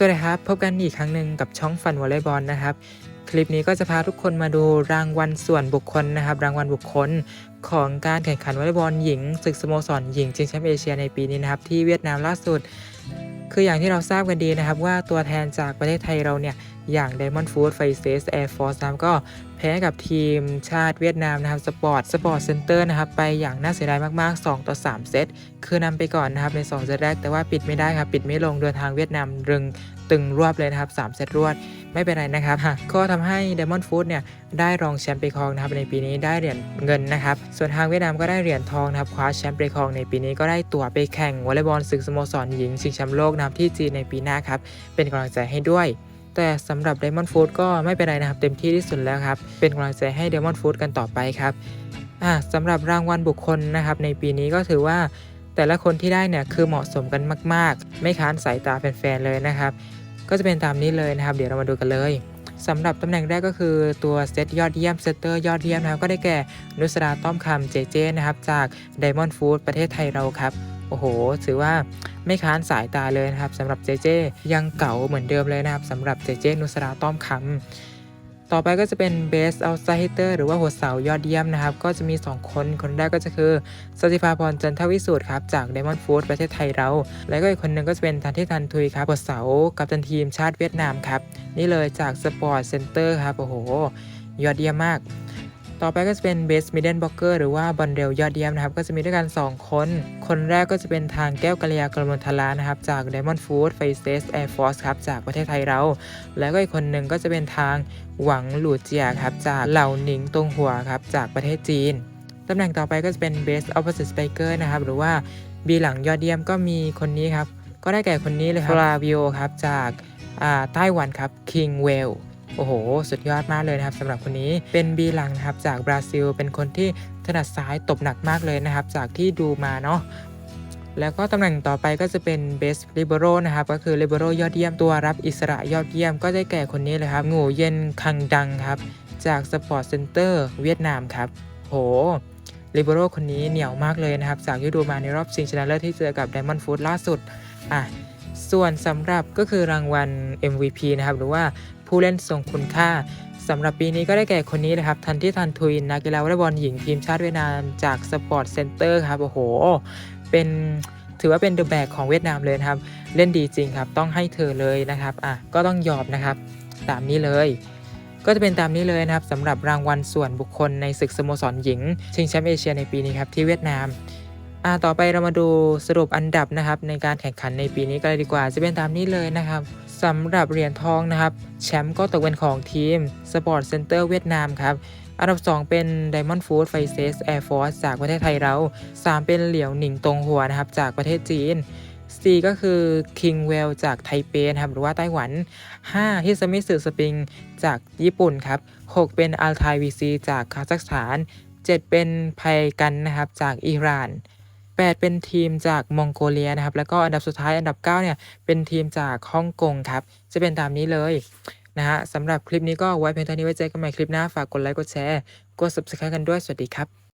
สวัสดีครับ พบกันอีกครั้งหนึ่งกับช่องฟันวอลเลย์บอลนะครับ คลิปนี้ก็จะพาทุกคนมาดูรางวัลส่วนบุคคลนะครับ รางวัลบุคคลของการแข่งขันวอลเลย์บอลหญิงศึกสโมสรหญิงชิงแชมป์เอเชียในปีนี้นะครับที่เวียดนามล่าสุด คืออย่างที่เราทราบกันดีนะครับ ว่าตัวแทนจากประเทศไทยเราเนี่ย อย่าง Diamond Food f a c e s Air Force นะครับก็แพ้กับทีมชาติเวียดนามนะครับสปอร์ตสปอร์ตเซ็นเตอร์นะครับไปอย่างน่าเสียดายมากๆ 2 ต่อ 3 เซต คือนำไปก่อนนะครับใน 2 เซตแรกแต่ว่าปิดไม่ได้ครับ ปิดไม่ลงโดยทางเวียดนามรึงตึงรวบเลยนะครับ 3 เซตรวดไม่เป็นไรนะครับก็ทำให้ Diamond Food เนี่ยได้รองแชมป์ไปครองนะครับในปีนี้ได้เหรียญเงินนะครับ ส่วนทางเวียดนามก็ได้เหรียญทองนะครับคว้าแชมป์ไปครองในปีนี้ก็ได้ตั๋วไปแข่งวอลเลย์บอลศึกสโมสรหญิงชิงแชมป์โลกนะครับที่จีนในปีหน้าครับเป็นกำลังใจให้ด้วย แต่สำหรับ Diamond Food ก็ไม่เป็นไรนะครับเต็มที่ที่สุดแล้วครับ เป็นกำลังใจให้ Diamond Food กันต่อไปครับอ่าสำหรับรางวัลบุคคลนะครับ ในปีนี้ก็ถือว่าแต่ละคนที่ได้เนี่ยคือเหมาะสมกันมาก ๆ ไม่ค้านสายตาแฟนๆเลยนะครับ ก็จะเป็นตามนี้เลยนะครับ เดี๋ยวเรามาดูกันเลยสำหรับตำแหน่งแรกก็คือตัวเซตยอดเยี่ยมเซตเตอร์ยอดเยี่ยมนะครับก็ได้แก่นุสราต้อมคำเจเจนะครับจาก Diamond Food ประเทศไทยเราครับ โอ้โห ถือว่าไม่ค้านสายตาเลยนะครับสำหรับเจเจยังเก่าเหมือนเดิมเลยนะครับสำหรับเจเจนุสราต้อมคำต่อไปก็จะเป็น Best Outsider หรือว่าหัวเสายอดเยี่ยมนะครับ ก็จะมี 2 คน คนแรกก็จะคือสติภาพรจันทวิสูตรครับ จาก Diamond Food ประเทศไทยเรา แล้วก็อีกคนหนึ่งก็จะเป็นทันที่ทันทุยครับ หัวเสากับตันทีมชาติเวียดนามครับ นี่เลยจาก Sport Center ครับ โอ้โห ยอดเยี่ยมมาก ต่อไปก็จะเป็น Best Middle Blocker หรือว่าบอลเรลยอดเยี่ยมนะครับ ก็จะมีด้วยกัน 2 คน คนแรกก็จะเป็นทางแก้วกัลยากรมลทลานะครับ จาก Diamond Food Faces Air Force ครับ จากประเทศไทยเรา แล้วก็อีกคนหนึ่งก็จะเป็นทางหวังหลูเจียครับ จากเหล่าหนิงตงหัวครับ จากประเทศจีน ตำแหน่งต่อไปก็จะเป็น Best Opposite Spiker นะครับ หรือว่าบีหลังยอดเยี่ยมก็มีคนนี้ครับ ก็ได้แก่คนนี้เลยครับฟลาวิโอครับ จากอ่าไต้หวันครับ King w e l l โอ้โห สุดยอดมากเลยนะครับสำหรับคนนี้เป็นบีหลังนะครับจากบราซิล เป็นคนที่ถนัดซ้ายตบหนักมากเลยนะครับ จากที่ดูมาเนาะแล้วก็ตำแหน่งต่อไปก็จะเป็น Best Libero นะครับ ก็คือ Libero ยอดเยี่ยมตัวรับอิสระยอดเยี่ยมก็ได้แก่คนนี้เลยครับ งูเย็นคังดังครับ จาก Sport Center เวียดนามครับ โหลิเบโรคนนี้เหนียวมากเลยนะครับ จากที่ดูมาในรอบชิงชนะเลิศที่เจอกับ Diamond Food ล่าสุด อะ ส่วนสำหรับก็คือรางวัล MVP นะครับ หรือว่าผู้เล่นทรงคุณค่าสำหรับปีนี้ก็ได้แก่คนนี้นะครับทันที่ทันทุยนักกีฬาวอลเลย์บอลหญิงทีมชาติเวียดนามจาก Sport Center ครับ โอ้โห เป็นถือว่าเป็นเดอะแบกของเวียดนามเลยนะครับ เล่นดีจริงครับ ต้องให้เธอเลยนะครับอะก็ต้องยอมนะครับ ตามนี้เลย ก็จะเป็นตามนี้เลยนะครับสำหรับรางวัลส่วนบุคคลในศึกสโมสรหญิง ชิงแชมป์เอเชียในปีนี้ครับที่เวียดนาม อ่าต่อไปเรามาดูสรุปอันดับนะครับในการแข่งขันในปีนี้กันเลยดีกว่า จะเป็นตามนี้เลยนะครับสำหรับเหรียญทองนะครับ แชมป์ก็ตกเป็นของทีม Sport Center เวียดนามครับอันดับ 2 เป็น Diamond Food Faces Air Force จากประเทศไทยเรา 3 เป็นเหลียวหนิงตงหัวนะครับ จากประเทศจีน 4 ก็คือ King w e l l จากไทเปนะครับหรือว่าไต้หวัน 5 ฮิสมิสึสปริง จากญี่ปุ่นครับ 6 เป็นอัลไทวีซีจากคาซัคสถาน 7 เป็นไพกันนะครับ จากอิหร่าน 8 เป็นทีมจากมองโกเลียนะครับ แล้วก็อันดับสุดท้ายอันดับ 9 เนี่ย เป็นทีมจากฮ่องกงครับ จะเป็นตามนี้เลยนะฮะสำหรับคลิปนี้ก็ไว้เพียงเท่านี้ไว้เจอกันใหม่คลิปหน้า ฝากกดไลค์ กดแชร์ กด subscribe กันด้วย สวัสดีครับ